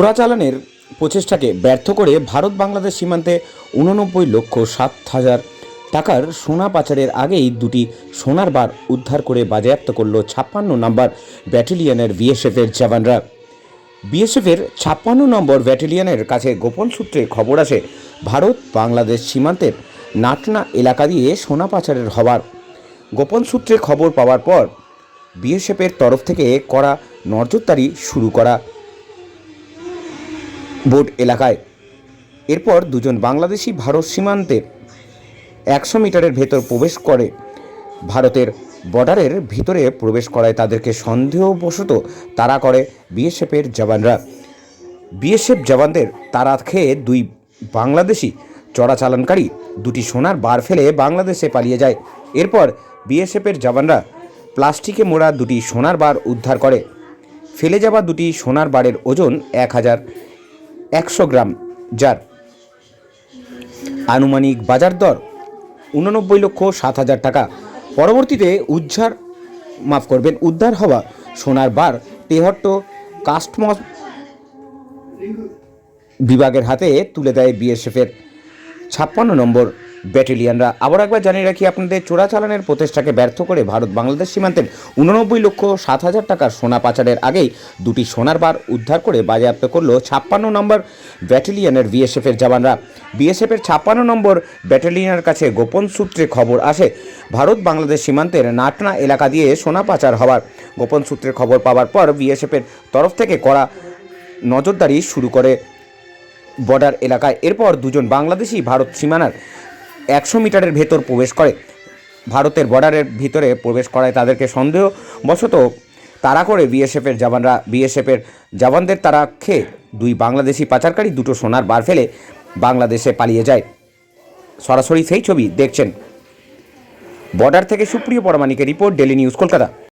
চোরাচালানের প্রচেষ্টাকে ব্যর্থ করে ভারত বাংলাদেশ সীমান্তে উননব্বই লক্ষ সাত হাজার টাকার সোনা পাচারের আগেই দুটি সোনার বার উদ্ধার করে বাজেয়াপ্ত করল ছাপ্পান্ন নম্বর ব্যাটালিয়নের বিএসএফের জওয়ানরা। বিএসএফের ছাপ্পান্ন নম্বর ব্যাটালিয়নের কাছে গোপন সূত্রে খবর আসে, ভারত বাংলাদেশ সীমান্তের নাটনা এলাকা দিয়ে সোনা পাচারের হবার। গোপন সূত্রে খবর পাওয়ার পর বিএসএফের তরফ থেকে করা নজরদারি শুরু করা বোর্ড এলাকায়। এরপর দুজন বাংলাদেশি ভারত সীমান্তের একশো মিটারের ভেতর প্রবেশ করে। ভারতের বর্ডারের ভিতরে প্রবেশ করায় তাদেরকে সন্দেহবশত তাড়া করে বিএসএফের জওয়ানরা। বিএসএফ জওয়ানদের তারা খেয়ে দুই বাংলাদেশি চোরাচালানকারী দুটি সোনার বার ফেলে বাংলাদেশে পালিয়ে যায়। এরপর বিএসএফের জওয়ানরা প্লাস্টিকে মোড়া দুটি সোনার বার উদ্ধার করে। ফেলে যাওয়া দুটি সোনার বারের ওজন এক হাজার। একশো গ্রাম, যার আনুমানিক বাজার দর উননব্বই লক্ষ সাত হাজার টাকা। পরবর্তীতে উদ্ধার, মাফ করবেন, উদ্ধার হওয়া সোনার বার তেহট্ট কাস্টমস বিভাগের হাতে তুলে দেয় বিএসএফের ছাপ্পান্ন নম্বর ব্যাটালিয়ানরা। আবার একবার জানিয়ে রাখি, আপনাদের চোরাচালানের প্রচেষ্টাকে ব্যর্থ করে ভারত বাংলাদেশ সীমান্তের উননব্বই লক্ষ সাত হাজার টাকার সোনা পাচারের আগেই দুটি সোনার বার উদ্ধার করে বাজেয়াপ্ত করল ছাপ্পান্ন নম্বর ব্যাটালিয়নের বিএসএফের জওয়ানরা। বিএসএফের ছাপ্পান্ন নম্বর ব্যাটালিয়নের কাছে গোপন সূত্রে খবর আসে, ভারত বাংলাদেশ সীমান্তের নাটনা এলাকা দিয়ে সোনা পাচার হওয়ার। গোপন সূত্রে খবর পাওয়ার পর বিএসএফের তরফ থেকে করা নজরদারি শুরু করে বর্ডার এলাকায়। এরপর দুজন বাংলাদেশি ভারত সীমানার একশো মিটারের ভেতর প্রবেশ করে। ভারতের বর্ডারের ভিতরে প্রবেশ করায় তাদেরকে সন্দেহবশত তারা করে বিএসএফের জওয়ানরা, বিএসএফের জওয়ানদের তারা খেয়ে দুই বাংলাদেশি পাচারকারী দুটো সোনার বার ফেলে বাংলাদেশে পালিয়ে যায়। সরাসরি সেই ছবি দেখছেন। বর্ডার থেকে সুপ্রিয় পরমাণিকের রিপোর্ট ডেলি নিউজ, কলকাতা।